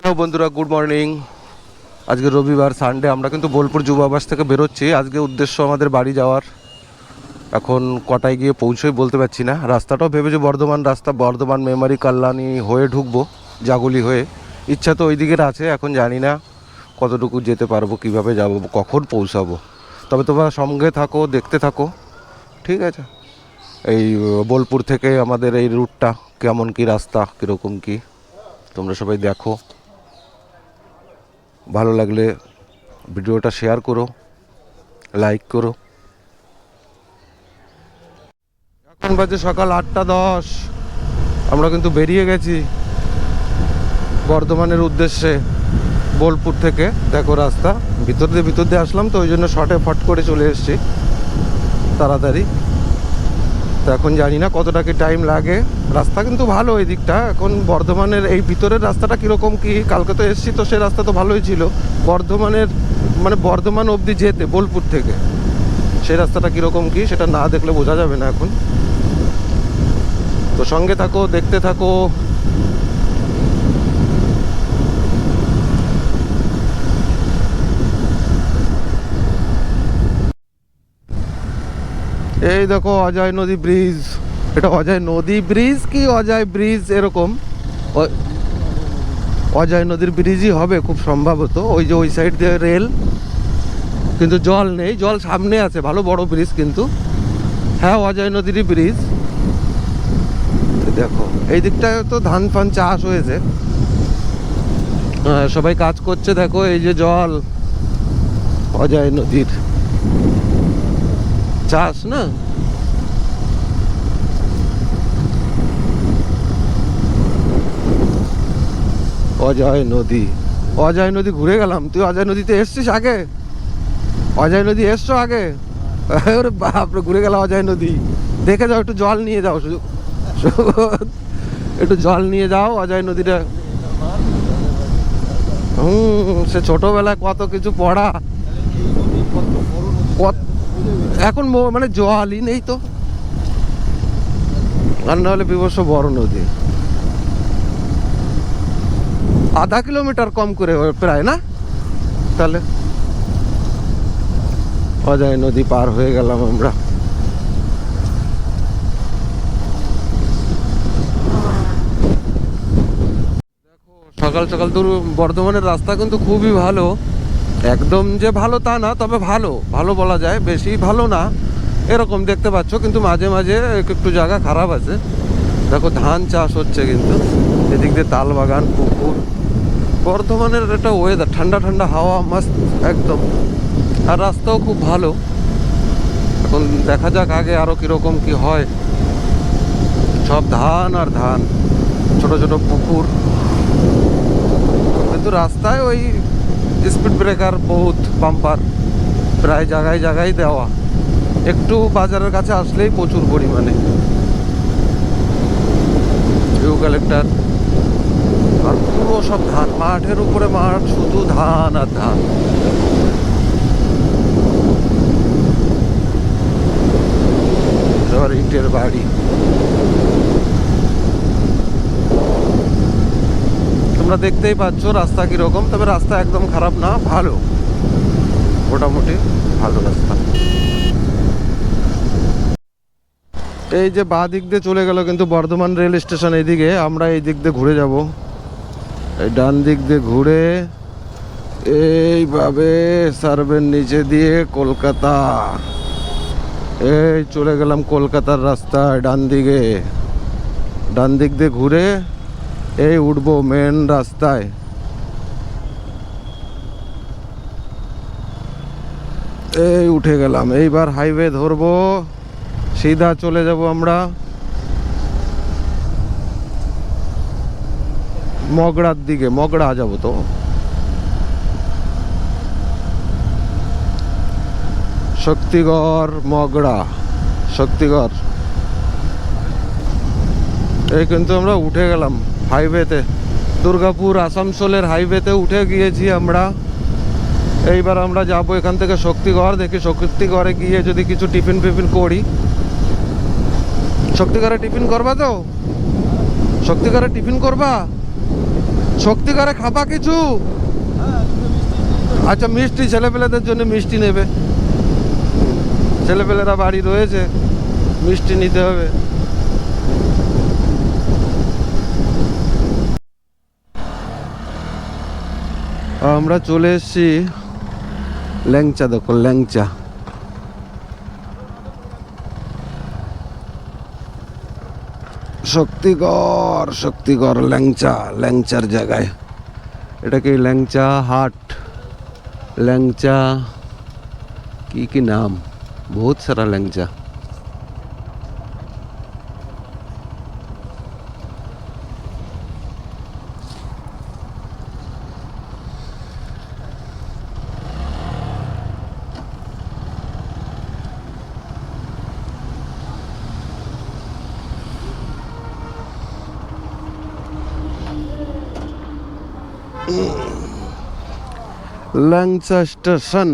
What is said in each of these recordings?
Hello বন্ধুরা good morning আজকে রবিবার সানডে আমরা কিন্তু বোলপুর যুব আবাস থেকে বেরোচ্ছি। আজকে উদ্দেশ্য আমাদের বাড়ি যাওয়ার। এখন কটায় গিয়ে পৌঁছোই বলতে পারছি না। রাস্তাটাও ভেবেছি বর্ধমান রাস্তা, বর্ধমান মেমারি কল্যাণী হয়ে ঢুকবো, জাগুলি হয়ে। ইচ্ছা তো ওই দিকের আছে, এখন জানি না কতটুকু যেতে পারব, কীভাবে যাব, কখন পৌঁছাবো। তবে তোমরা সঙ্গে থাকো, দেখতে থাকো। ঠিক আছে? এই, বোলপুর থেকে আমাদের এই রুটটা কেমন কি রাস্তা, কীরকম কি, তোমরা সবাই দেখো। ভালো লাগলে ভিডিওটা শেয়ার করো লাইক করো। এখন বাজে সকাল আটটা দশ। আমরা কিন্তু বেরিয়ে গেছি বর্ধমানের উদ্দেশ্যে বোলপুর থেকে। দেখো রাস্তা, ভিতর দিয়ে ভিতর দিয়ে আসলাম তো, ওই জন্য শর্টে ফট করে চলে এসেছি। তাড়াতাড়ি। তো এখন জানি না কতটা কি টাইম লাগে। রাস্তা কিন্তু ভালো ওই দিকটা এখন বর্ধমানের এই ভিতরের রাস্তাটা কীরকম কি? কালকে তো এসছি তো সে রাস্তা তো ভালোই ছিল। বর্ধমানের মানে বর্ধমান অবধি যেতে, বোলপুর থেকে। সেই রাস্তাটা কীরকম কি সেটা না দেখলে বোঝা যাবে না এখন। তো সঙ্গে থাকো, দেখতে থাকো। এই দেখো অজয় নদী ব্রিজ। এটা অজয় নদী ব্রিজ কি অজয় ব্রিজ এরকম? অজয় নদীর ব্রিজই হবে খুব সম্ভবত। ওই যে ওই সাইড দিয়ে রেল কিন্তু জল নেই, জল সামনে আছে, ভালো বড় ব্রিজ কিন্তু। হ্যাঁ অজয় নদীরই ব্রিজ। দেখো, এই দিকটায় তো ধান ফান চাষ হয়েছে। সবাই কাজ করছে, দেখো, এই যে জল। অজয় নদীর। চাষ না? অজয় নদী। অজয় নদী ঘুরে গেলাম। তুই অজয় নদীতে এসছিস আগে? অজয় নদী এসছো আগে? ওরে বাপরে ঘুরে গেলাম অজয় নদী। দেখে যাও, একটু জল নিয়ে যাও। শুধু একটু জল নিয়ে যাও অজয় নদীটা। হুম, সে ছোটবেলায় কত কিছু পড়া। কত- এখন মানে জলই নেই তো। আর না হলে বিবর্ষ বড় নদী। আধা কিলোমিটার কম করে প্রায়, না? তাহলে অজয় নদী পার হয়ে গেলাম আমরা। সকাল সকাল তো বর্ধমানের রাস্তা কিন্তু খুবই ভালো। একদম যে ভালো তা না, তবে ভালো। ভালো বলা যায়, বেশি ভালো না। এরকম দেখতে পাচ্ছ, কিন্তু মাঝে মাঝে একটু জায়গা খারাপ আছে। দেখো, ধান চাষ হচ্ছে কিন্তু। এদিক দিয়ে তাল বাগান, পুকুর। বর্ধমানের একটা ওয়েদার ঠান্ডা ঠান্ডা হাওয়া, মাস্ত, একদম। আর রাস্তাও খুব ভালো। এখন দেখা যাক আগে আরও কীরকম কি হয়। সব ধান আর ধান। ছোট ছোট পুকুর। কিন্তু রাস্তায় ওই স্পিড ব্রেকার বহুত পাম্পার প্রায় জায়গায় জায়গায় দেওয়া। একটু বাজারের কাছে আসলেই প্রচুর পরিমাণে। ভিউ আর পুরো সব ধান, মাঠের উপরে মাঠ, শুধু ধান আর ধান। ইটের বাড়ি। তোমরা দেখতেই পাচ্ছ রাস্তা কীরকম, তবে রাস্তা একদম খারাপ না, ভালো। মোটামুটি ভালো রাস্তা। এই যে বা দিক দিয়ে চলে গেল কিন্তু বর্ধমান রেল স্টেশন এদিকে, আমরা এই দিক দিয়ে ঘুরে যাব। এই ডান দিক দিয়ে ঘুরে এইভাবে সার্ভের নিচে দিয়ে কলকাতা। এই চলে গেলাম কলকাতার রাস্তায় ডান দিকে। ডান দিক দিয়ে ঘুরে এই উঠবো মেন রাস্তায়। এই উঠে গেলাম, এইবার হাইওয়ে ধরবো, সিধা চলে যাব আমরা। মগড়ার দিকে মগড়া যাব তো। শক্তিগড় মগড়া শক্তিগড়। এই কিন্তু আমরা উঠে গেলাম। হাইওয়েতে। দুর্গাপুর, আসানসোলের হাইওয়েতে উঠে গিয়েছি আমরা। এইবার আমরা যাব এখান থেকে শক্তিগড়, দেখি শক্তিগড়ে গিয়ে যদি কিছু টিফিন ফিফিন করি। শক্তিগড়ে টিফিন করবা তো? শক্তিগড়ে টিফিন করবা? শক্তি করে খাবা কিছু? আচ্ছা মিষ্টি ছেলেপেলেদের জন্য মিষ্টি নেবে। ছেলেপেলেরা বাড়ি রয়েছে, মিষ্টি নিতে হবে। আমরা চলে এসেছি ল্যাংচা, দেখো, ল্যাংচা। শক্তিগড় শক্তিগড়, ল্যাংচা, ল্যাংচার জায়গায়। এটা কি ল্যাংচা হাট? ল্যাংচা, কি কি নাম? বহুত সারা ল্যাংচা। ল্যাংচা স্টেশন।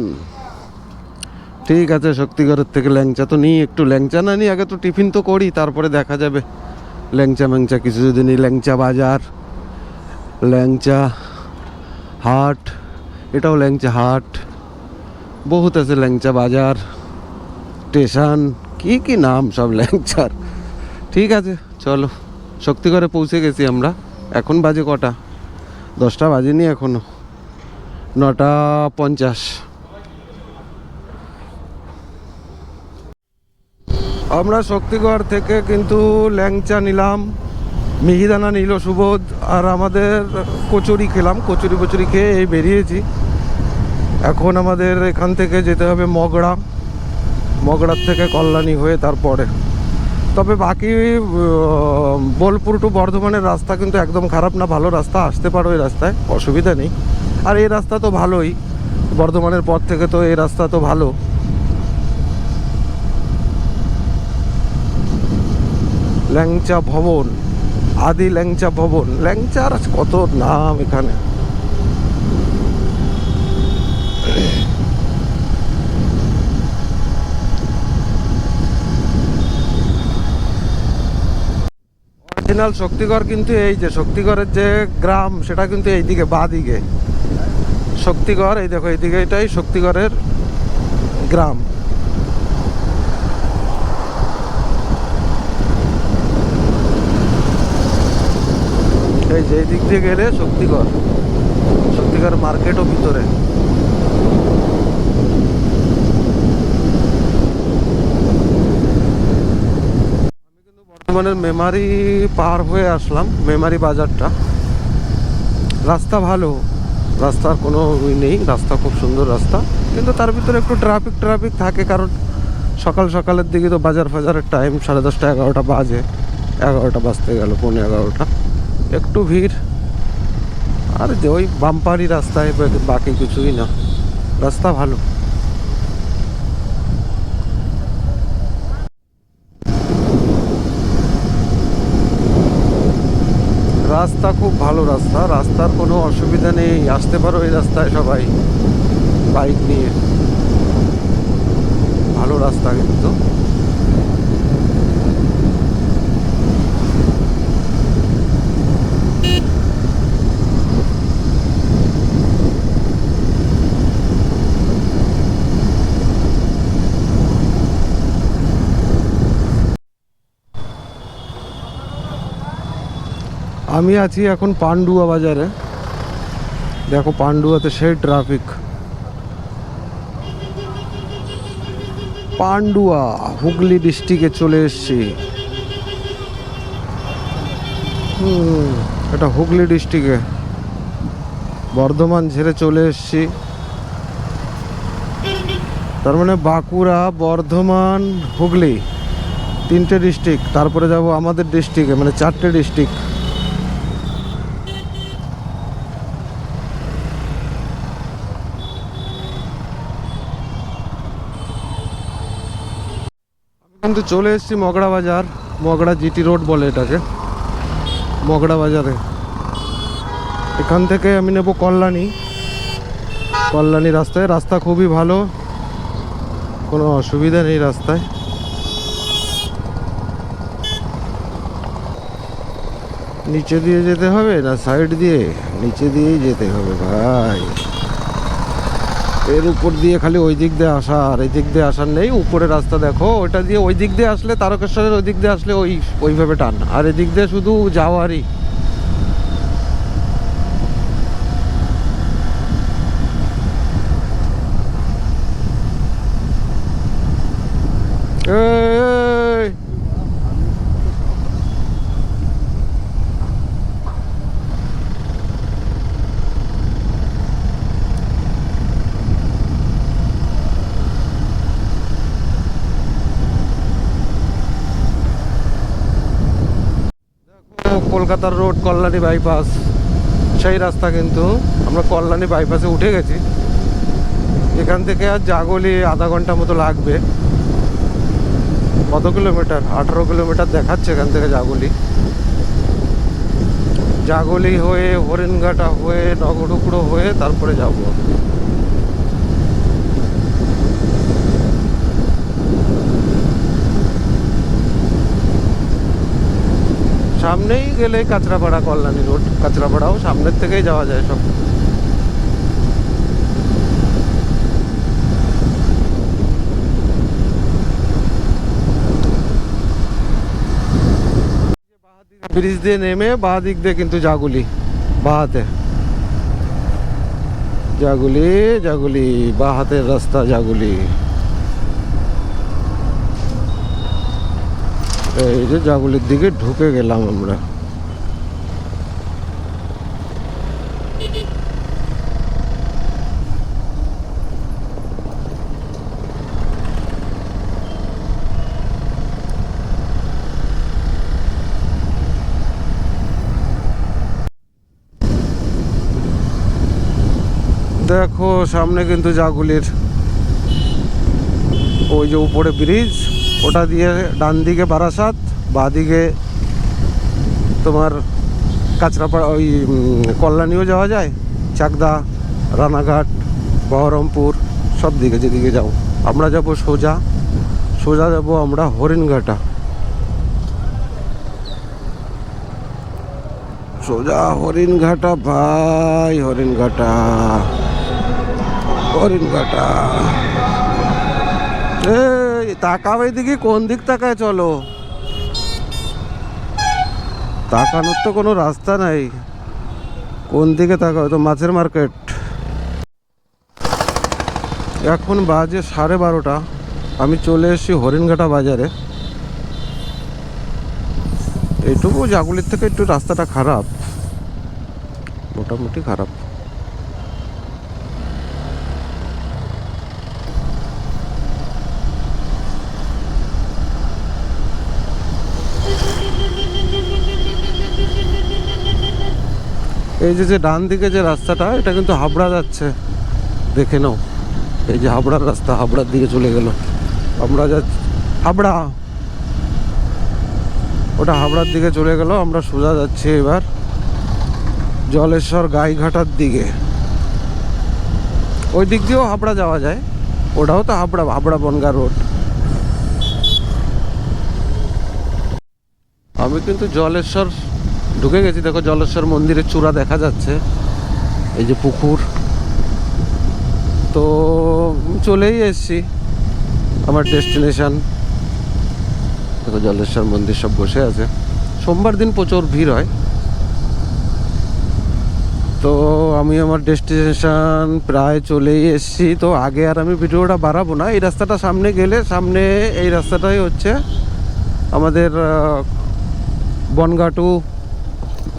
ঠিক আছে, শক্তিগড়ের থেকে ল্যাংচা তো নিই, একটু ল্যাংচা না নিই, আগে তো টিফিন তো করি, তারপরে দেখা যাবে। ল্যাংচা ম্যাংচা কিছু যদি নিই, ল্যাংচা বাজার, ল্যাংচা হাট, এটাও ল্যাংচা হাট, বহুত আছে ল্যাংচা বাজার, স্টেশন, কি কি নাম সব ল্যাংচার। ঠিক আছে, চলো, শক্তিগড়ে পৌঁছে গেছি আমরা, এখন বাজে কটা? দশটা বাজেনি এখনও। নটা পঞ্চাশ। আমরা শক্তিগড় থেকে কিন্তু ল্যাংচা নিলাম, মিহিদানা নিল সুবোধ, আর আমাদের কচুরি খেলাম, কচুরি কচুরি খেয়ে এই বেরিয়েছি। এখন আমাদের এখান থেকে যেতে হবে মগড়া। মগড়ার থেকে কল্যাণী হয়ে তারপরে। তবে বাকি বোলপুর টু বর্ধমানের রাস্তা কিন্তু একদম খারাপ না, ভালো রাস্তা, আসতে পারো এই রাস্তায়, অসুবিধা নেই। আর এই রাস্তা তো ভালোই, বর্ধমানের পর থেকে তো এই রাস্তা তো ভালো। ল্যাংচা ভবন, আদি ল্যাংচা ভবন, ল্যাংচার কত নাম এখানে? অরিজিনাল শক্তিগড় কিন্তু এই যে শক্তিগড়ের যে গ্রাম, সেটা কিন্তু এইদিকে বা দিকে শক্তিগড় এই দেখো, এইদিকে এটাই শক্তিগড়ের গ্রাম। এই যে এই দিক দিয়ে গেলে শক্তিগড় শক্তিগড় মার্কেটও ভিতরে। বর্তমানের মেমারি পার হয়ে আসলাম মেমারি বাজারটা। রাস্তা ভালো, রাস্তার কোনো ই নেই, রাস্তা খুব সুন্দর রাস্তা, কিন্তু তার ভিতরে একটু ট্রাফিক ট্রাফিক থাকে, কারণ সকাল সকালের দিকে তো বাজার ফাজারের টাইম সাড়ে দশটা, এগারোটা বাজে, এগারোটা বাজতে গেল, পৌনে এগারোটা। একটু ভিড়। আর যে ওই বাম্পারি রাস্তায় বাকি কিছুই না। রাস্তা ভালো। রাস্তা খুব ভালো রাস্তা। রাস্তার কোনো অসুবিধা নেই। আসতে পারো এই রাস্তায় সবাই। বাইক নিয়ে। ভালো রাস্তা কিন্তু। আমি আছি এখন পান্ডুয়া বাজারে। দেখো পান্ডুয়াতে সেই ট্রাফিক পান্ডুয়া, হুগলি ডিস্ট্রিক্টে চলে এসছি। এটা হুগলি ডিস্ট্রিক্টে বর্ধমান ছেড়ে চলে এসছি। তার মানে বাঁকুড়া, বর্ধমান, হুগলি তিনটে ডিস্ট্রিক্ট তারপরে যাব আমাদের ডিস্ট্রিক্টে মানে চারটে ডিস্ট্রিক্ট কিন্তু চলে এসেছি মগড়া বাজার, মগড়া জিটি রোড বলে এটাকে, মগড়া বাজারে। এখান থেকে আমি নেব কল্যাণী। কল্যাণী রাস্তায়, রাস্তা খুবই ভালো, কোনো অসুবিধা নেই রাস্তায়। নিচে দিয়ে যেতে হবে না সাইড দিয়ে? নিচে দিয়েই যেতে হবে ভাই। এর উপর দিয়ে খালি ওই দিক দিয়ে আসা আর এই দিক দিয়ে আসার নেই। উপরে রাস্তা দেখো ওটা দিয়ে ওই দিক দিয়ে আসলে তারকেশ্বরের ওই দিক দিয়ে আসলে ওই ওইভাবে টান। আর এদিক দিয়ে শুধু যাওয়ারই এই দেখো, কলকাতার রোড কল্যাণী বাইপাস সেই রাস্তা কিন্তু আমরা কল্যাণী বাইপাসে উঠে গেছি। এখান থেকে আর জাগলি আধা ঘণ্টা মতো লাগবে। কত কিলোমিটার আঠারো কিলোমিটার দেখাচ্ছে এখান থেকে জাগলি। জাগলি হয়ে হরিণঘাটা হয়ে নগরুকুড়ো হয়ে তারপরে যাব। সামনেই গেলে কাঁচরাপাড়া কল্যাণী রোড, কাঁচরাপাড়াও সামনের থেকেই যাওয়া যায় সব। ব্রিজ দিয়ে নেমে বাঁ দিক দিয়ে কিন্তু জাগুলি বাহাতে জাগুলি জাগুলি, বাঁ হাতের রাস্তা জাগুলি। এই যে জাগুলির দিকে ঢুকে গেলাম আমরা। দেখো, সামনে কিন্তু জাগুলির ওই যে উপরে ব্রিজ। ওটা দিয়ে ডান দিকে বারাসাত, বাঁ দিকে তোমার কাঁচরাপাড়া, ওই কল্যাণীও যাওয়া যায়, চাকদা, রানাঘাট, বহরমপুর, সব দিকে যেদিকে যাও। আমরা যাব সোজা সোজা যাব আমরা হরিণঘাটা। সোজা হরিণঘাটা ভাই, হরিণঘাটা হরিণঘাটা। তাকাও এদিকে, কোন দিক তাকায় চলো। তাকানোর তো কোনো রাস্তা নাই। কোন দিকে তাকাও? তো মাছের মার্কেট। এখন বাজে সাড়ে বারোটা। আমি চলে এসেছি হরিণঘাটা বাজারে। এইটুকু জাগুলির থেকে একটু রাস্তাটা খারাপ। মোটামুটি খারাপ। এই যে যে ডান দিকে যে রাস্তাটা, এটা কিন্তু হাবড়া যাচ্ছে। দেখে নাও, এই যে হাবড়ার রাস্তা, হাবড়ার দিকে চলে গেল। আমরা যাচ্ছি হাবড়া। ওটা হাবড়ার দিকে চলে গেল, আমরা সোজা যাচ্ছি এবার জলেশ্বর গাইঘাটার দিকে। ওই দিক দিয়েও হাবড়া যাওয়া যায়, ওটাও তো হাবড়া হাবড়া বনগা রোড। আমি কিন্তু জলেশ্বর ঢুকে গেছি দেখো জলেশ্বর মন্দিরের চূড়া দেখা যাচ্ছে এই যে পুকুর। তো চলেই এসছি আমার ডেস্টিনেশান। দেখো জলেশ্বর মন্দির সব বসে আছে। সোমবার দিন প্রচুর ভিড় হয়। তো আমি আমার ডেস্টিনেশান প্রায় চলেই এসেছি। তো আগে আর আমি ভিডিওটা বাড়াবো না এই রাস্তাটা সামনে গেলে সামনে এই রাস্তাটাই হচ্ছে আমাদের আহ, বনগাঁ টু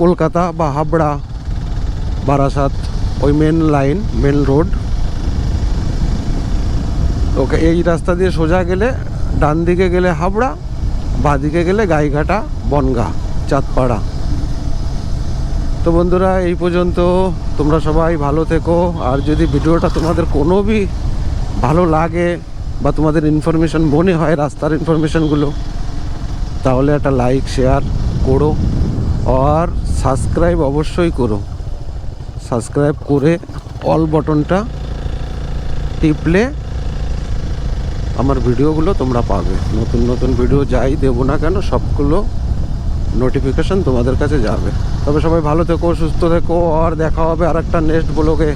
কলকাতা বা হাবড়া, বারাসাত, ওই main line main road okay, এই রাস্তা দিয়ে সোজা গেলে, ডান দিকে গেলে হাবড়া, বাঁ দিকে গেলে গাইঘাটা, বনগা, চাঁদপাড়া। তো বন্ধুরা, এই পর্যন্ত তোমরা সবাই ভালো থেকো। আর যদি ভিডিওটা তোমাদের কোনো বি ভালো লাগে বা তোমাদের ইনফরমেশন মনে হয়, রাস্তার ইনফরমেশনগুলো তাহলে একটা লাইক শেয়ার করো। আর সাবস্ক্রাইব অবশ্যই করো। সাবস্ক্রাইব করে অল বটনটা টিপলে আমার ভিডিওগুলো তোমরা পাবে। নতুন নতুন ভিডিও যাই দেবো না কেন, সবগুলো নোটিফিকেশান তোমাদের কাছে যাবে। তবে সবাই ভালো থেকো, সুস্থ থেকো, আর দেখা হবে আর একটা নেক্সট ব্লগে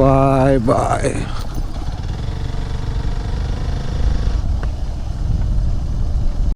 বাই বাই